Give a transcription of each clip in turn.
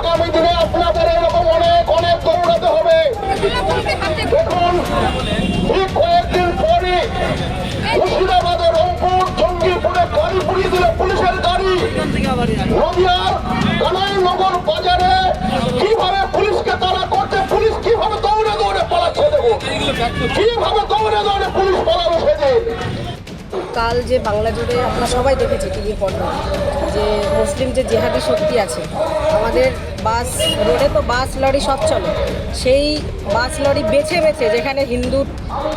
আগামী দিনে আপনাদের এরকম অনেক অনেক দৌড়াতে হবে। দেখুন, ঠিক কয়েকদিন পরে মুর্শিদাবাদে রংপুর, জঙ্গিপুরে গাড়ি পুড়িয়ে দিল পুলিশের গাড়ি। নদিয়ার কানাইনগর বাজারে কীভাবে পুলিশকে তারা করছে, পুলিশ কীভাবে দৌড়ে দৌড়ে পালাচ্ছে দেবো কীভাবে দৌড়ে দৌড়ে পুলিশ পালাবে সেদিন? কাল যে বাংলা জুড়ে আমরা সবাই দেখেছি টিভির পর্দা যে মুসলিম যে জেহাদি শক্তি আছে, আমাদের বাস রোডে তো বাস লরি সব চলে। সেই বাস লরি বেছে বেছে যেখানে হিন্দু,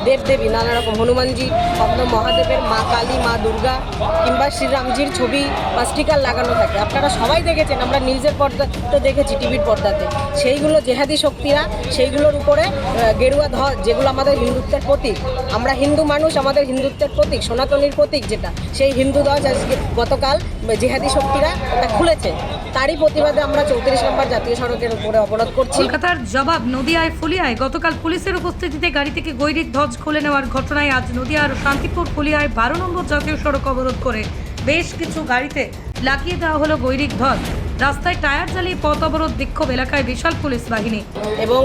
দেবদেবী নানা রকম হনুমানজি কখনো মহাদেবের মা কালী, মা দুর্গা কিংবা শ্রীরামজির ছবি বা স্টিকার লাগানো থাকে। আপনারা সবাই দেখেছেন, আমরা নিউজের পর্দা তো দেখেছি টিভির পর্দাতে। সেইগুলো জেহাদি শক্তিরা, সেইগুলোর উপরে গেরুয়া ধ্বজ, যেগুলো আমাদের হিন্দুত্বের প্রতীক। আমরা হিন্দু মানুষ, আমাদের হিন্দুত্বের প্রতীক, সনাতনীর প্রতীক যেটা। সেই হিন্দু ধ্বজ আজকে গতকাল জেহাদি শক্তিরা খুলেছে। তারই প্রতিবাদে আমরা চৌত্রিশ নম্বর জাতীয় সড়কের উপরে অবরোধ করছি। কলকাতার জবাব নদিয়ায় ফুলিয়ায়। গতকাল পুলিশের উপস্থিতিতে গাড়ি থেকে গৈরিক ধ্বজ খুলে নেওয়ার ঘটনায় আজ নদিয়ার শান্তিপুর ফুলিয়ায় বারো নম্বর জাতীয় সড়ক অবরোধ করে বেশ কিছু গাড়িতে লাগিয়ে দেওয়া হলো গৈরিক ধ্বজ। রাস্তায় টায়ার জ্বালিয়ে পথ অবরোধ বিক্ষোভ এলাকায় বিশাল পুলিশ বাহিনী। এবং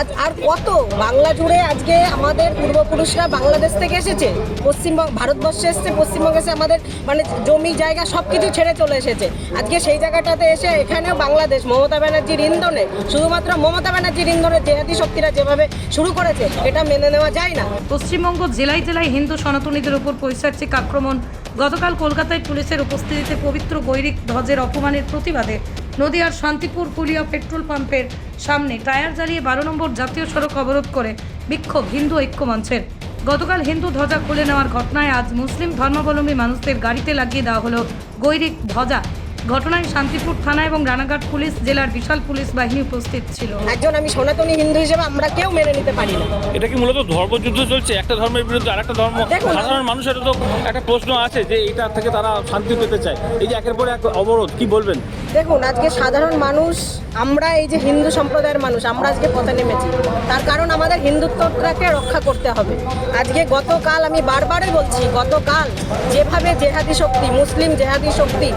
আজ আর কত? বাংলা জুড়ে আজকে আমাদের পূর্বপুরুষরা বাংলাদেশ থেকে এসেছে। পশ্চিমবঙ্গ ভারতবর্ষে এসেছে পশ্চিমবঙ্গে এসে আমাদের মানে জমি জায়গা সব কিছু ছেড়ে চলে এসেছে। আজকে সেই জায়গাটাতে এসে এখানেও বাংলাদেশ মমতা ব্যানার্জির ইন্ধনে শুধুমাত্র মমতা ব্যানার্জির ইন্ধনে জেহাদি শক্তিরা যেভাবে শুরু করেছে এটা মেনে নেওয়া যায় না। পশ্চিমবঙ্গ জেলায় জেলায় হিন্দু সনাতনীদের উপর পৈশাচিক আক্রমণ। গতকাল কলকাতায় পুলিশের উপস্থিতিতে পবিত্র গৈরিক ধ্বজের অপমানের প্রতিবাদে নদিয়ার শান্তিপুর ফুলিয়া পেট্রোল পাম্পের সামনে টায়ার জ্বালিয়ে বারো নম্বর জাতীয় সড়ক অবরোধ করে বিক্ষোভ হিন্দু ঐক্য মঞ্চের গতকাল হিন্দু ধ্বজা খুলে নেওয়ার ঘটনায় আজ মুসলিম ধর্মাবলম্বী মানুষদের গাড়িতে লাগিয়ে দেওয়া হলো গৈরিক ধ্বজা। ঘটনায় শান্তিপুর থানা এবং রানাঘাট পুলিশ জেলার বিশাল পুলিশ বাহিনী উপস্থিত ছিল। একজন আমি সনাতনী হিন্দু হিসেবে আমরা কেউ মেনে নিতে পারি না। এটা কি মূলত ধর্মযুদ্ধ চলছে? একটা ধর্মের বিরুদ্ধে আরেকটা ধর্ম? দেখুন। সাধারণ মানুষের তো একটা প্রশ্ন আছে যে এটা থেকে তারা শান্তি পেতে চায়। এই যে একের পর এক অবরোধ কি বলবেন? দেখুন আজকে সাধারণ মানুষ আমরা এই যে হিন্দু সম্প্রদায়ের মানুষ আমরা আজকে পথে নেমেছি। তার কারণ আমাদের হিন্দুত্বটাকে রক্ষা করতে হবে। আজকে গতকাল আমি বারবারই বলছি গতকাল যেভাবে জেহাদি শক্তি মুসলিম জেহাদি শক্তি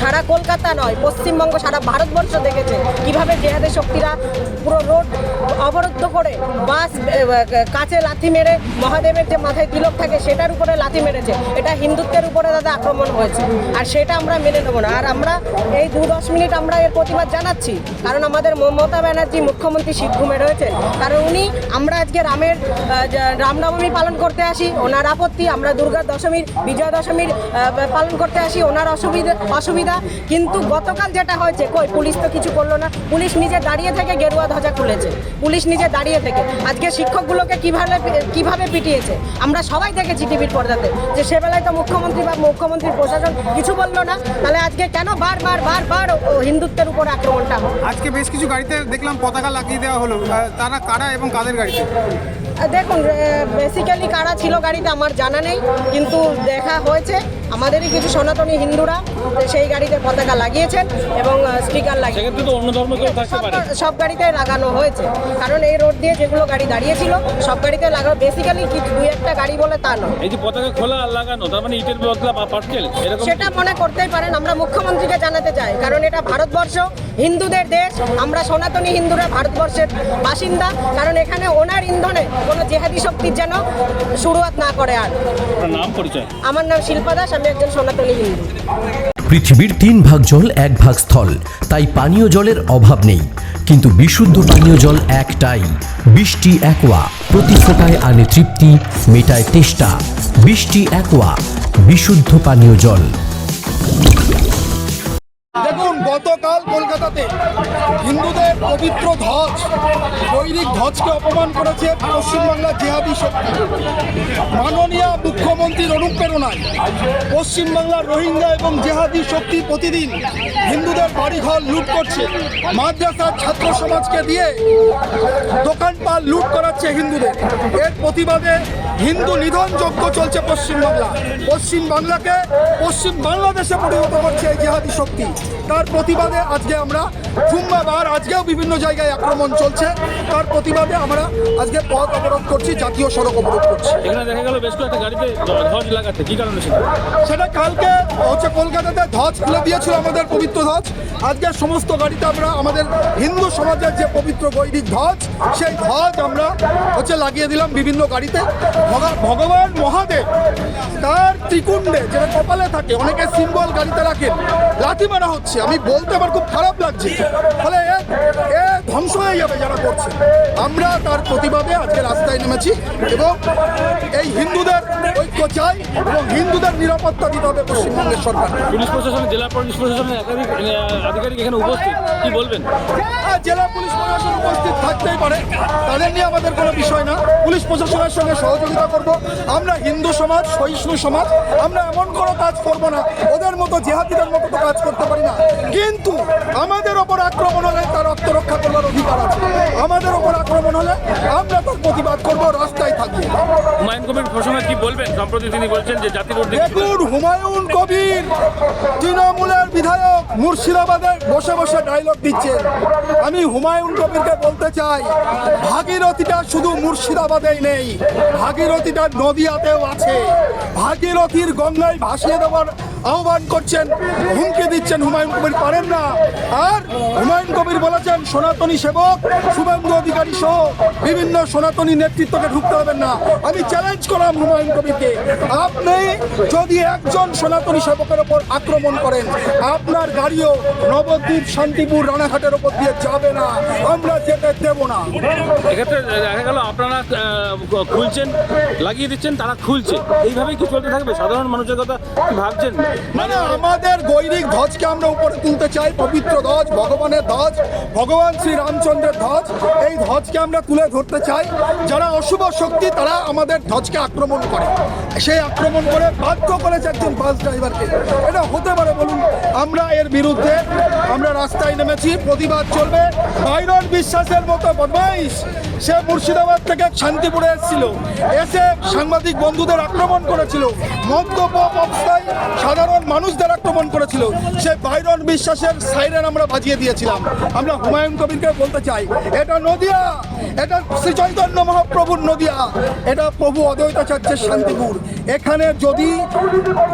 সারা কলকাতা নয়, পশ্চিমবঙ্গ, সারা ভারতবর্ষ দেখেছে কীভাবে জেহাদি শক্তিরা পুরো রোড অবরুদ্ধ করে বাস কাছে লাথি মেরে মহাদেবের যে মাথায় তিলক থাকে সেটার উপরে লাথি মেরেছে। এটা হিন্দুত্বের উপরে দাদা আক্রমণ হয়েছে। আর সেটা আমরা মেনে নেব না। আর আমরা এই দু দশ মিনিট আমরা এর প্রতিবাদ জানাচ্ছি। কারণ আমাদের মমতা ব্যানার্জি মুখ্যমন্ত্রী শীত ঘুমে রয়েছেন। কারণ উনি আমরা আজকে রামের রামনবমী পালন করতে আসি, ওনার আপত্তি, আমরা দুর্গা দশমীর, বিজয়া দশমীর পালন করতে আসি, ওনার অসুবিধা অসুবিধা। কিন্তু গতকাল যেটা হয়েছে কই পুলিশ তো কিছু করল না। পুলিশ নিজে দাঁড়িয়ে থেকে গেরুয়া ধ্বজা খুলেছে। পুলিশ নিজে দাঁড়িয়ে থেকে। আজকে শিক্ষকগুলোকে কীভাবে কীভাবে পিটিয়েছে? আমরা সবাই দেখেছি টিভির পর্দাতে যে সেবেলায় তো মুখ্যমন্ত্রী বা মুখ্যমন্ত্রীর প্রশাসন কিছু বলল না। তাহলে আজকে কেন বারবার বারবার হিন্দুত্বের উপর আক্রমণটা? আজকে বেশ কিছু গাড়িতে দেখলাম পতাকা লাগিয়ে দেওয়া হলো। তারা কারা এবং কাদের গাড়িতে? দেখুন বেসিক্যালি কারা ছিল গাড়িতে আমার জানা নেই। কিন্তু দেখা হয়েছে আমাদেরই কিছু সনাতনী হিন্দুরা সেই গাড়িতে পতাকা লাগিয়েছেন এবং স্টিকার লাগিয়েছেন। সব গাড়িতে লাগানো হয়েছে। কারণ এই রোড দিয়ে যেগুলো গাড়ি দাঁড়িয়েছিল সব গাড়িতে লাগানো বেসিক্যালি দুই একটা গাড়ি বলে তা নয়। এই যে পতাকা খোলা লাগানো তার মানে ইটের বদলা বা পাটকেল সেটা মনে করতেই পারেন আমরা মুখ্যমন্ত্রীকে জানাতে চাই। কারণ এটা ভারতবর্ষ হিন্দুদের দেশ আমরা সনাতনী হিন্দুরা ভারতবর্ষের বাসিন্দা। কারণ এখানে ওনার ইন্ধনে কোনো জেহাদি শক্তির যেন শুরুয়াত না করে আর। নাম পরিচয়? আমার নাম শিল্পা দাস আমি একজন সনাতনী হিন্দু। পৃথিবীর তিন ভাগ জল এক ভাগ স্থল, তাই পানীয় জলের অভাব নেই। কিন্তু বিশুদ্ধ পানীয় জল একটাই, বৃষ্টি একোয়া, প্রতি ফোটায় আনে তৃপ্তি, মেটায় তেষ্টা। বৃষ্টি একোয়া, বিশুদ্ধ পানীয় জল। গতকাল কলকাতাতে হিন্দুদের পবিত্র ধ্বজ বৈদিক ধ্বজকে অপমান করেছে পশ্চিমবাংলার জেহাদি শক্তি। মাননীয় মুখ্যমন্ত্রীর অনুপ্রেরণায় পশ্চিমবাংলার রোহিঙ্গা এবং জেহাদি শক্তি প্রতিদিন হিন্দুদের বাড়িঘর লুট করছে। মাদ্রাসার ছাত্র সমাজকে দিয়ে দোকানপাট লুট করাচ্ছে হিন্দুদের। এর প্রতিবাদে হিন্দু নিধন যজ্ঞ চলছে পশ্চিমবাংলা পশ্চিমবাংলাকে পশ্চিম বাংলাদেশে পরিণত করছে এই জেহাদি শক্তি। তার প্রতিবাদে আজকে আমরা জুম্মাবার আজকেও বিভিন্ন জায়গায় আক্রমণ চলছে। তার প্রতিবাদে আমরা আজকে পথ অবরোধ করছি জাতীয় সড়ক অবরোধ করছি। এখানে দেখা গেল বেশ কয়েকটা গাড়িতে ধ্বজ লাগাচ্ছে। কি কারণে সেটা? কালকে হচ্ছে কলকাতাতে ধ্বজ খুলে দিয়েছিল আমাদের পবিত্র ধ্বজ। আজকে সমস্ত গাড়িতে আমরা আমাদের হিন্দু সমাজের যে পবিত্র গৈরিক ধ্বজ সেই ধ্বজ আমরা হচ্ছে লাগিয়ে দিলাম বিভিন্ন গাড়িতে। ভগবান মহাদেব, তার ত্রিকুণ্ডে যেটা কপালে থাকে, অনেকে সিম্বল গাড়িতে রাখেন। লাঠি মারা হচ্ছে। আমি বলতে আমার খুব খারাপ লাগছে। ফলে ধ্বংস হয়ে যাবে যারা করছে। আমরা তার প্রতিবাদে আজকে রাস্তায় নেমেছি এবং এই হিন্দুদের ঐক্য চাই এবং হিন্দুদের নিরাপত্তা দিতে হবে পশ্চিমবঙ্গের সরকার। পুলিশ প্রশাসন জেলা পুলিশ প্রশাসনের একাধিক আধিকারিক এখানে উপস্থিত। কি বলবেন? হ্যাঁ, জেলা পুলিশ প্রশাসন উপস্থিত থাকতেই পারে। তাদের নিয়ে আমাদের কোনো বিষয় না। পুলিশ প্রশাসনের সঙ্গে সহযোগিতা করব। আমরা হিন্দু সমাজ সহিষ্ণু সমাজ আমরা এমন কোনো কাজ করব না। ওদের মতো জেহাদিদের মতো তো কাজ করতে পারি না। কিন্তু আমাদের ওপর আক্রমণ হলে তার আত্মরক্ষা করার অধিকার আছে। আমাদের ওপর আক্রমণ হলে আমরা তার প্রতিবাদ করব রাস্তায় থাকব হুমায়ুন কবির ঘোষণা কি বলবেন? সম্প্রতি তিনি বলছেন যে জাতির দেখুন হুমায়ুন কবির তৃণমূলের বিধায়ক মুর্শিদাবাদে বসে বসে ডায়লগ দিচ্ছেন। আমি হুমায়ুন কবিরকে বলতে চাই, ভাগীরথীটা শুধু মুর্শিদাবাদেই নেই, ভাগীরথীটা নদিয়াতেও আছে। ভাগীরথীর গঙ্গায় ভাসিয়ে দেওয়ার আহ্বান করছেন, হুমকি দিচ্ছেন হুমায়ুন কবির, পারেন না। আর হুমায়ুন কবির বলেছেন, সনাতনী সেবক, শুভেন্দু অধিকারী সহ বিভিন্ন সনাতনী নেতৃত্বকে ঢুকতে হবেন না। আমি চ্যালেঞ্জ করলাম হুমায়ুন কবিরকে, আপনি যদি একজন সনাতনী সেবকের ওপর আক্রমণ করেন আপনার গাড়িও নবদ্বীপ শান্তিপুর রানাঘাটের ওপর দিয়ে যাবে না। আমরা যেতে দেব না। এক্ষেত্রে দেখা গেল আপনারা খুলছেন লাগিয়ে দিচ্ছেন তারা খুলছে। এইভাবেই কি চলতে থাকবে? সাধারণ মানুষের কথা কি ভাবছেন? মানে আমাদের গৈরিক ধ্বজকে আমরা উপরে তুলতে চাই পবিত্র ধ্বজ ভগবানের ধ্বজ ভগবান শ্রী রামচন্দ্রের ধ্বজ। এই ধ্বজকে আমরা তুলে ধরতে চাই। যারা অশুভ শক্তি তারা আমাদের ধ্বজকে আক্রমণ করে। সেই আক্রমণ করে বাধ্য করেছে একজন বাস ড্রাইভারকে। এটা হতে পারে বলুন, আমরা এর বিরুদ্ধে, আমরা রাস্তায় নেমেছি, প্রতিবাদ চলবে। বাইরন বিশ্বাসের মতো বদমাইশ, সে মুর্শিদাবাদ থেকে শান্তিপুরে এসেছিল। এসে সাংবাদিক বন্ধুদের আক্রমণ করেছিল। মন্তব্য অবস্থায় সাধারণ মানুষদের আক্রমণ করেছিল। সে বাইরন বিশ্বাসের সাইরেন আমরা বাজিয়ে দিয়েছিলাম। আমরা হুমায়ুন কবিরকে বলতে চাই, এটা নদিয়া! এটা শ্রী চৈতন্য মহাপ্রভুর নদিয়া। এটা প্রভু অদ্বৈতাচার্যের শান্তিপুর। এখানে যদি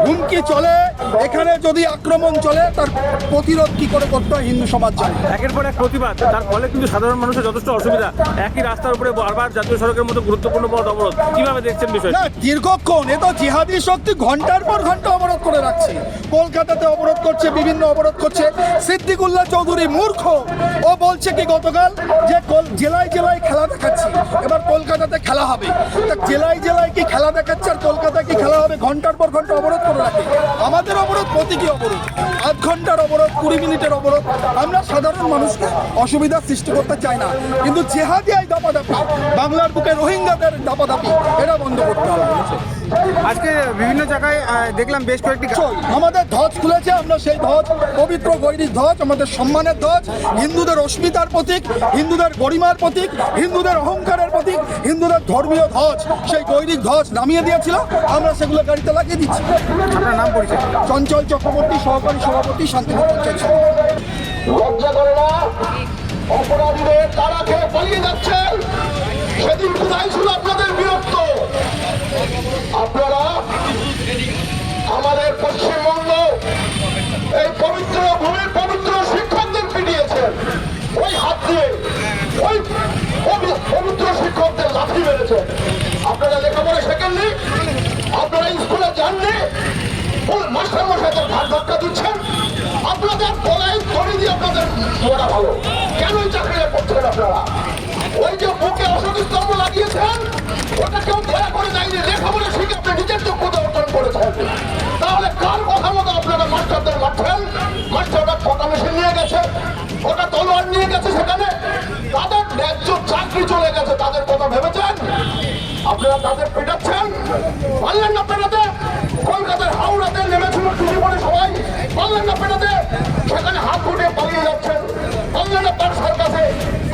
হুমকি চলে এখানে যদি আক্রমণ চলে তার প্রতিরোধ কি করে করতে হয় হিন্দু সমাজ জানে? একের পর এক প্রতিবাদ তার ফলে কিন্তু সাধারণ মানুষের যথেষ্ট অসুবিধা। একই রাস্তার উপরে বারবার জাতীয় সড়কের মতো গুরুত্বপূর্ণ পথ অবরোধ। কীভাবে দেখছেন বিষয়টা? না দীর্ঘক্ষণ এ তো জিহাদি শক্তি ঘণ্টার পর ঘণ্টা অবরোধ করে রাখছে। কলকাতাতে অবরোধ করছে বিভিন্ন অবরোধ করছে। সিদ্দিকুল্লাহ চৌধুরী মূর্খ। ও বলছে কি গতকাল যে জেলায় জেলায় খেলা দেখাচ্ছি। এবার কলকাতাতে খেলা হবে। জেলায় জেলায় কি খেলা দেখাচ্ছে আর কলকাতায় কি খেলা হবে? ঘণ্টার পর ঘণ্টা অবরোধ করে রাখে। আমাদের অবরোধ, প্রতীকী অবরোধ। আধ ঘণ্টার অবরোধ, কুড়ি মিনিটের অবরোধ। আমরা সাধারণ মানুষকে অসুবিধা সৃষ্টি করতে চাই না। কিন্তু জেহাদিয়ায় দাপাদাপি বাংলার বুকে রোহিঙ্গাদের দাপাদাপি এটা বন্ধ করতে হবে। আজকে বিভিন্ন জায়গায় দেখলাম বেশ কয়েকটি আমাদের ধ্বজ খুলেছে আমরা সেই ধ্বজ পবিত্র গৈরিক ধ্বজ আমাদের সম্মানের ধ্বজ হিন্দুদের অস্মিতার প্রতীক হিন্দুদের গরিমার প্রতীক হিন্দুদের অহংকারের প্রতীক হিন্দুদের ধর্মীয় ধ্বজ সেই গৈরিক ধ্বজ নামিয়ে দিয়েছিল আমরা সেগুলো গাড়িতে লাগিয়ে দিচ্ছি। আপনার নাম পরিচয়? চঞ্চল চক্রবর্তী সহকারী সভাপতি শান্তিপুর পঞ্চায়েত লজ্জা করে না অপরাধীদের তারা খেয়ে পালিয়ে যাচ্ছেন। সেদিন কোথায় ছিল আপনাদের বিরক্ত আপনারা আমাদের পশ্চিমবঙ্গ এই পবিত্র ভূমির পবিত্র শিক্ষকদের পিটিয়েছেন। ওই হাত দিয়ে, ওই পবিত্র শিক্ষকদের লাঠি মেরেছেন আপনারা লেখাপড়া শেখেননি, আপনারা স্কুলে যাননি মাস্টার মশাইদের ঘাট ধাক্কা দিচ্ছেন। আপনাদের গলায় ধরে দিয়ে আপনাদের মরা ভালো। কেন এই চাকরিটা করছেন আপনারা? ওই যে বুকে অশোক স্তম্ভ লাগিয়েছেন ওটা কেউ করে দেয়নি লেখাপড়া শিখে আপনি নিজের যোগ্যতা অর্জন করেছেন তাহলে কার কথা মতো আপনারা মাস্টারদের মারছেন? মাস্টাররা ফটা মেশিন নিয়ে গেছে? ওটা তলোয়ার নিয়ে গেছে সেখানে? তাদের ন্যায্য চাকরি চলে গেছে, তাদের কথা ভেবেছেন? আপনারা তাদের পেটাচ্ছেন? পারলেন না পেটাতে? কলকাতার হাওড়াতে নেমেছিল টুপি পরে সবাই। পারলেন না পেটাতে? সেখানে হাত উঠিয়ে পালিয়ে যাচ্ছেন। পারলেন না তার সার্কাসে।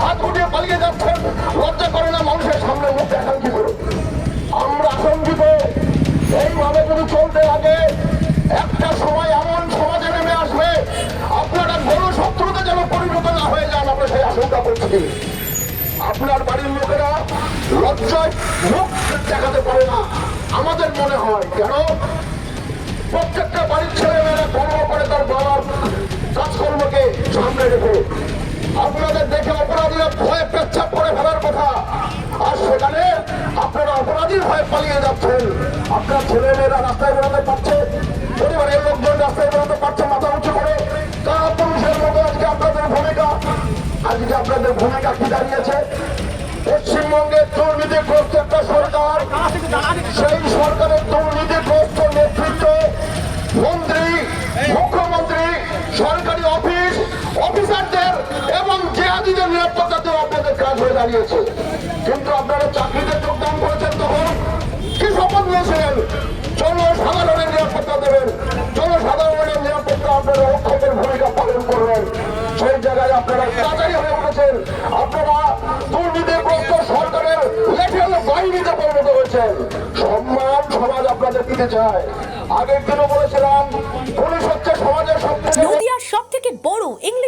হাত উঠিয়ে পালিয়ে যাচ্ছেন। লজ্জা করে না মানুষের সামনে করতে আগে একটা সময় এমন সমাজে নেমে আসবে, আপনারা বড় শত্রুতা যেন পরিণত না হয়ে যান, আমরা সেই আশঙ্কা করছি আপনার বাড়ির লোকেরা লজ্জায় মুখ দেখাতে পারে না। আমাদের মনে হয়, কেন? প্রত্যেকটা বাড়ির ছেলে মেয়েরা কর্ম করে তার বাবার কাজকর্মকে সামনে রেখে। আপনাদের দেখে অপরাধীরা ভয়ে পেচ্ছাপ করে ফেলার কথা। সেখানে আপনারা অপরাধীর ভয়ে পালিয়ে যাচ্ছেন। আপনার ছেলে মেয়েরা রাস্তায় বেরোতে পারছে, পরিবারের লোকজন রাস্তায় বেরোতে পারছে, মাথা উঁচু করে। কারা পুরুষের মতো আজকে আপনাদের ভূমিকা? আজকে আপনাদের ভূমিকা কি দাঁড়িয়েছে? পশ্চিমবঙ্গের দুর্নীতিগ্রস্ত একটা সরকার, সেই সরকারের দাঁড়িয়েছে। কিন্তু আপনারা চাকরিতে যোগদান করেছেন তখন কি শপথ নিয়েছিলেন? জনসাধারণের নিরাপত্তা দেবেন। জনসাধারণের নিরাপত্তা আপনারা রক্ষকের ভূমিকা পালন করবেন। সেই জায়গায় আপনারা তাড়াতাড়ি হয়ে উঠেছেন। আপনারা দুর্নীতিগ্রস্ত সরকারের লেখেল বাহিনীতে পরিণত হয়েছেন। সম্মান সমাজ আপনাদের দিতে চায়। আগের দিনও বলেছিলাম, পুলিশ হচ্ছে সমাজের সবথেকে নদিয়ার সব থেকে বড় English